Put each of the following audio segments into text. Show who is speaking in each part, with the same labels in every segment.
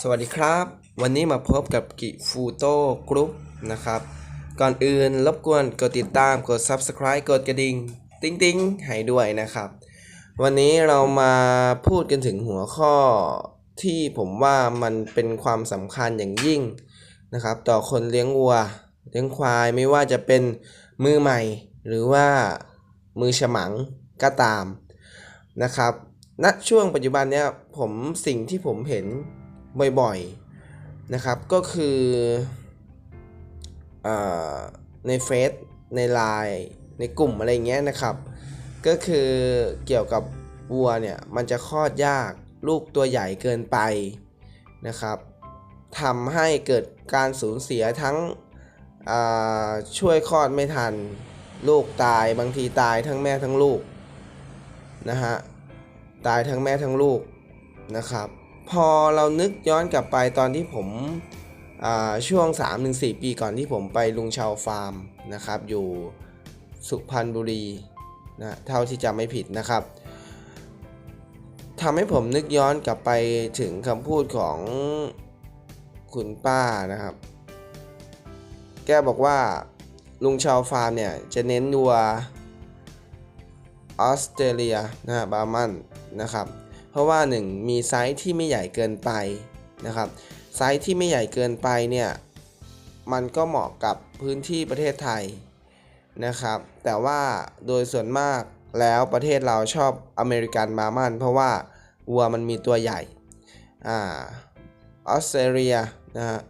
Speaker 1: สวัสดีครับ วันนี้มาพบกับกิฟูโต้กรุ๊ปนะครับ ก่อนอื่นรบกวนกดติดตามกด Subscribe กดกระดิ่งติ๊งติ๊งให้ด้วยนะครับ วันนี้เรามาพูดกันถึงหัวข้อที่ผมว่ามันเป็นความสำคัญอย่างยิ่งนะครับ ต่อคนเลี้ยงวัว เลี้ยงควายไม่ว่าจะเป็นมือใหม่ หรือว่ามือฉมังก็ตามนะครับณช่วงปัจจุบันเนี้ยผมสิ่งที่ผมเห็น บ่อยๆนะครับก็คืออในเฟซในไลน์ในกลุ่มอะไรเงี้ยนะครับ ก็คือเกี่ยวกับวัวเนี่ยมันจะคลอดยากลูกตัวใหญ่เกินไปนะครับทำให้เกิดการสูญเสียทั้งช่วยคลอดไม่ทัน ลูกตายบางทีตายทั้งแม่ทั้งลูกนะฮะตายทั้งแม่ทั้งลูกนะครับ พอเรานึกย้อนกลับไปตอนที่ผมอ่าช่วง 3-4 ปีก่อนที่ผมไปลุงชาวฟาร์มนะครับ อยู่สุพรรณบุรีนะเท่าที่จำไม่ผิดนะครับทำให้ผมนึกย้อนกลับไปถึงคำพูดของคุณป้านะครับ แกบอกว่าลุงชาวฟาร์มเนี่ยจะเน้นวัวออสเตรเลียนะฮะบาร์มันนะครับ เพราะว่า 1 มีไซส์ที่ไม่ใหญ่เกินไปนะครับไซส์ที่ไม่ใหญ่เกินไปเนี่ยมันก็เหมาะกับพื้นที่ประเทศไทยนะครับ แต่ว่าโดยส่วนมากแล้วประเทศเราชอบอเมริกันบามัน เพราะว่าวัวมันมีตัวใหญ่อ่าออสเตรเลียนะฮะ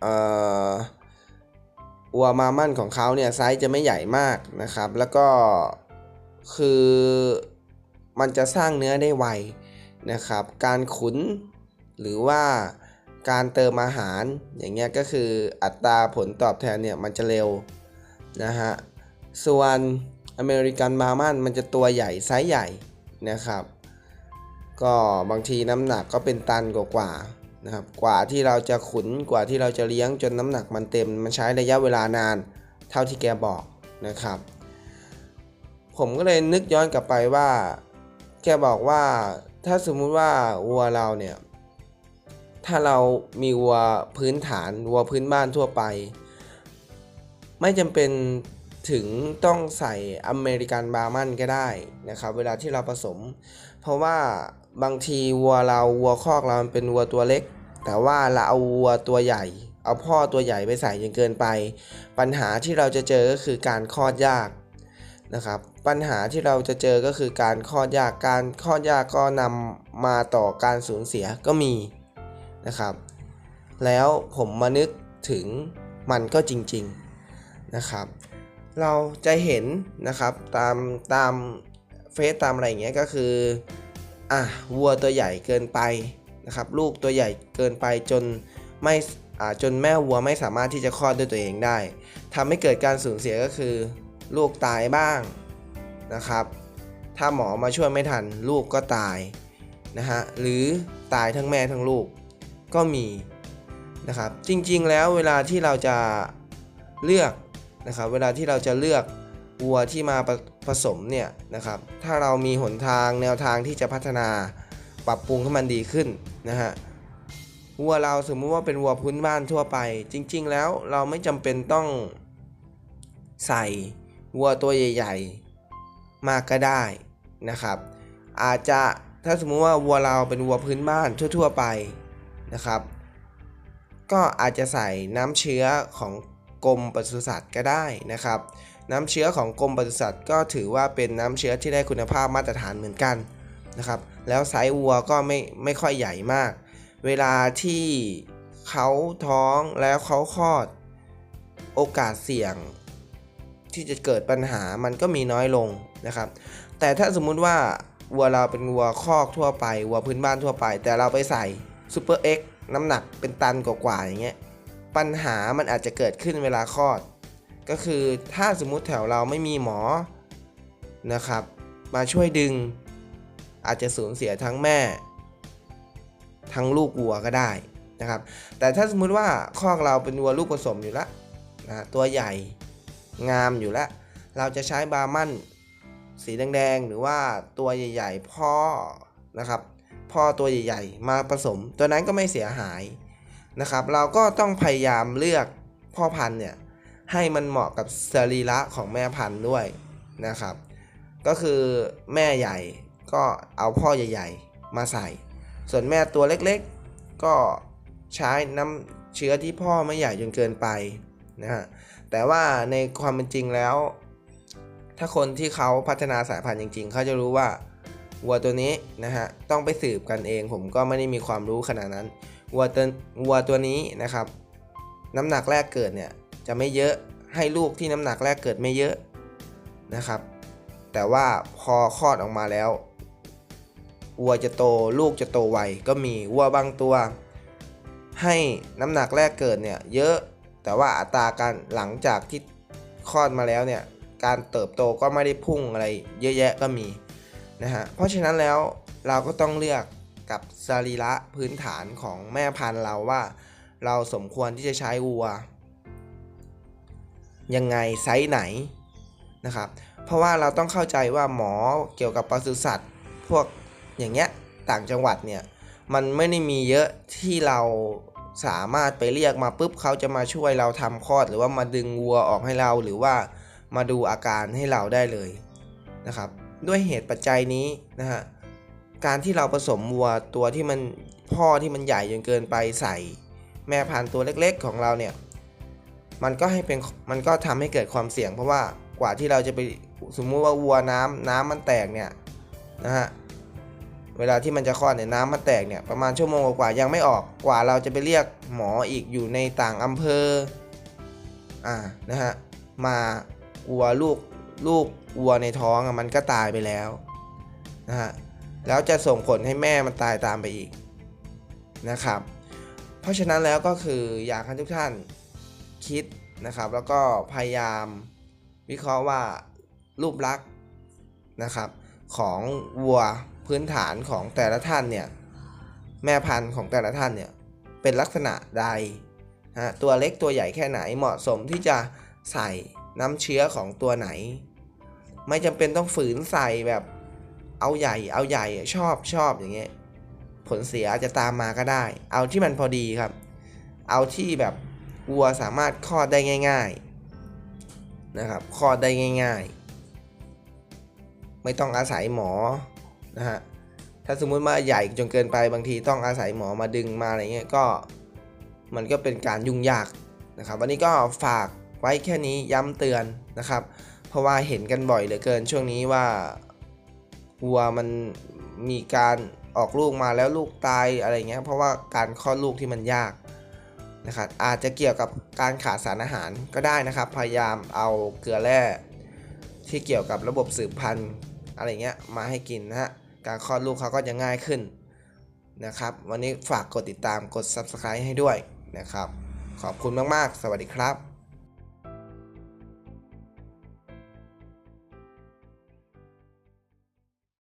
Speaker 1: เอ่อวัวมามันของเขาเนี่ยไซส์จะไม่ใหญ่มากนะครับ แล้วก็คือ มันจะสร้างเนื้อได้ไวนะครับ การขุนหรือว่าการเติมอาหารอย่างเงี้ยก็คืออัตราผลตอบแทนเนี่ยมันจะเร็วนะฮะ ส่วนอเมริกันบาร์มันมันจะตัวใหญ่ไซส์ใหญ่นะครับ ก็บางทีน้ำหนักก็เป็นตันกว่าๆนะครับ กว่าที่เราจะขุนกว่าที่เราจะเลี้ยงจนน้ำหนักมันเต็มมันใช้ระยะเวลานานเท่าที่แกบอกนะครับ ผมก็เลยนึกย้อนกลับไปว่า แกบอกว่าถ้าสมมุติว่าวัวเราเนี่ย ถ้าเรามีวัวพื้นฐานวัวพื้นบ้านทั่วไป ไม่จำเป็นถึงต้องใส่อเมริกันบาร์มันก็ได้นะครับ เวลาที่เราผสม เพราะว่าบางทีวัวเราวัวคอกเรามันเป็นวัวตัวเล็ก แต่ว่าเราเอาวัวตัวใหญ่ เอาพ่อตัวใหญ่ไปใส่จนเกินไป ปัญหาที่เราจะเจอก็คือการคลอดยาก นะครับ ปัญหาที่เราจะเจอก็คือการคลอดยากการคลอดยากก็นำมาต่อการสูญเสียก็มีนะครับ แล้วผมมานึกถึงมันก็จริงๆนะครับ เราจะเห็นนะครับตามตามเฟซตามอะไรอย่างเงี้ยก็คืออะวัวตัวใหญ่เกินไปนะครับ ลูกตัวใหญ่เกินไปจนไม่จนแม่วัวไม่สามารถที่จะคลอดด้วยตัวเองได้ทำให้เกิดการสูญเสียก็คือ ลูกตายบ้างนะครับ ถ้าหมอมาช่วยไม่ทันลูกก็ตายนะฮะหรือตายทั้งแม่ทั้งลูกก็มีนะครับ จริงๆแล้วเวลาที่เราจะเลือกนะครับ เวลาที่เราจะเลือกวัวที่มาผสมเนี่ยนะครับ ถ้าเรามีหนทางแนวทางที่จะพัฒนาปรับปรุงให้มันดีขึ้นนะฮะวัวเราสมมุติว่าเป็นวัวพื้นบ้านทั่วไป จริง ๆ แล้วเราไม่จำเป็นต้องใส่ วัวตัวใหญ่ ๆ มากก็ได้นะครับ อาจจะถ้าสมมุติว่าวัวเราเป็นวัวพื้นบ้านทั่ว ๆ ไปนะครับ ก็อาจจะใส่น้ำเชื้อของกรมปศุสัตว์ก็ได้นะครับ น้ำเชื้อของกรมปศุสัตว์ก็ถือว่าเป็นน้ำเชื้อที่ได้คุณภาพมาตรฐานเหมือนกันนะครับ แล้วไซส์วัวก็ไม่ไม่ค่อยใหญ่มาก เวลาที่เขาท้องแล้วเขาคลอด โอกาสเสี่ยง ที่จะเกิดปัญหามันก็มีน้อยลงนะครับ แต่ถ้าสมมุติว่าวัวเราเป็นวัวคอกทั่วไปวัวพื้นบ้านทั่วไป แต่เราไปใส่ซูเปอร์เอ็กน้ำหนักเป็นตันกว่าๆอย่างเงี้ยปัญหามันอาจจะเกิดขึ้นเวลาคลอด ก็คือถ้าสมมุติแถวเราไม่มีหมอนะครับ มาช่วยดึง อาจจะสูญเสียทั้งแม่ ทั้งลูกวัวก็ได้นะครับ แต่ถ้าสมมุติว่าคอกเราเป็นวัวลูกผสมอยู่ล้วนะตัวใหญ่ งามอยู่แล้ว เราจะใช้บาร์มันสีแดงๆ หรือว่าตัวใหญ่ๆ พ่อนะครับ พ่อตัวใหญ่ๆ มาผสม ตัวนั้นก็ไม่เสียหายนะครับ เราก็ต้องพยายามเลือกพ่อพันธุ์เนี่ยให้มันเหมาะกับสรีระของแม่พันธุ์ด้วยนะครับ ก็คือแม่ใหญ่ก็เอาพ่อใหญ่ๆ มาใส่ ส่วนแม่ตัวเล็กๆ ก็ใช้น้ำเชื้อที่พ่อไม่ใหญ่จนเกินไป นะฮะแต่ว่าในความเป็นจริงแล้ว ถ้าคนที่เขาพัฒนาสายพันธุ์จริง ๆ เขาจะรู้ว่าวัวตัวนี้นะฮะต้องไปสืบกันเอง ผมก็ไม่ได้มีความรู้ขนาดนั้นวัวตัววัวตัวนี้นะครับ น้ำหนักแรกเกิดเนี่ยจะไม่เยอะให้ลูกที่น้ำหนักแรกเกิดไม่เยอะนะครับ แต่ว่าพอคลอดออกมาแล้ววัวจะโตลูกจะโตไวก็มีวัวบางตัว ให้น้ำหนักแรกเกิดเนี่ยเยอะ แต่ว่าอัตราการหลังจากที่คลอดมาแล้วเนี่ยการเติบโตก็ไม่ได้พุ่งอะไรเยอะแยะก็มีนะฮะเพราะฉะนั้นแล้วเราก็ต้องเลือกกับสรีระพื้นฐานของแม่พันธุ์เราว่า เราสมควรที่จะใช้วัว ยังไงไซส์ไหนนะครับเพราะว่าเราต้องเข้าใจว่าหมอเกี่ยวกับปศุสัตว์ พวกอย่างเงี้ยต่างจังหวัดเนี่ยมันไม่ได้มีเยอะที่เรา สามารถไปเรียกมาปุ๊บเขาจะมาช่วยเราทำคลอด หรือว่ามาดึงวัวออกให้เราหรือว่ามาดูอาการให้เราได้เลยนะครับ ด้วยเหตุปัจจัยนี้นะฮะการที่เราผสมวัวตัวที่มันพ่อที่มันใหญ่จนเกินไปใส่ แม่พันธุ์ตัวเล็กๆของเราเนี่ยมันก็ให้เป็นมันก็ทำให้เกิดความเสี่ยงเพราะว่ากว่าที่เราจะไปสมมุติว่าวัวน้ำน้ำมันแตกเนี่ยนะฮะ เวลาที่มันจะคลอดเนี่ยน้ำมันแตกเนี่ยประมาณชั่วโมงกว่าๆยังไม่ออกกว่าเราจะไปเรียกหมออีกอยู่ในต่างอำเภออ่านะฮะมาวัวลูกลูกวัวในท้องมันก็ตายไปแล้วนะฮะแล้วจะส่งผลให้แม่มันตายตามไปอีกนะครับ เพราะฉะนั้นแล้วก็คืออยากให้ทุกท่านคิดนะครับ แล้วก็พยายามวิเคราะห์ว่ารูปลักษณ์นะครับของวัว พื้นฐานของแต่ละท่านเนี่ยแม่พันธุ์ของแต่ละท่านเนี่ยเป็นลักษณะใดนะตัวเล็กตัวใหญ่แค่ไหนเหมาะสมที่จะใส่น้ำเชื้อของตัวไหน ไม่จำเป็นต้องฝืนใส่แบบเอาใหญ่เอาใหญ่ชอบชอบอย่างเงี้ยผลเสียอาจจะตามมาก็ได้ เอาที่มันพอดีครับ เอาที่แบบวัวสามารถคลอดได้ง่าย ๆนะครับคลอดได้ง่าย ๆ ไม่ต้องอาศัยหมอ นะฮะถ้าสมมุติว่าใหญ่จนเกินไปบางทีต้องอาศัยหมอมาดึงมาอะไรเงี้ยก็มันก็เป็นการยุ่งยากนะครับ วันนี้ก็ฝากไว้แค่นี้ย้ำเตือนนะครับ เพราะว่าเห็นกันบ่อยเหลือเกินช่วงนี้ว่าวัวมันมีการออกลูกมาแล้วลูกตายอะไรเงี้ยเพราะว่าการคลอดลูกที่มันยากนะครับอาจจะเกี่ยวกับการขาดสารอาหารก็ได้นะครับ พยายามเอาเกลือแร่ที่เกี่ยวกับระบบสืบพันธุ์อะไรเงี้ยมาให้กินนะฮะ การคลอดลูกเขาก็จะง่ายขึ้นนะครับ วันนี้ฝากกดติดตามกด subscribe ให้ด้วยนะครับ ขอบคุณมาก ๆ สวัสดีครับ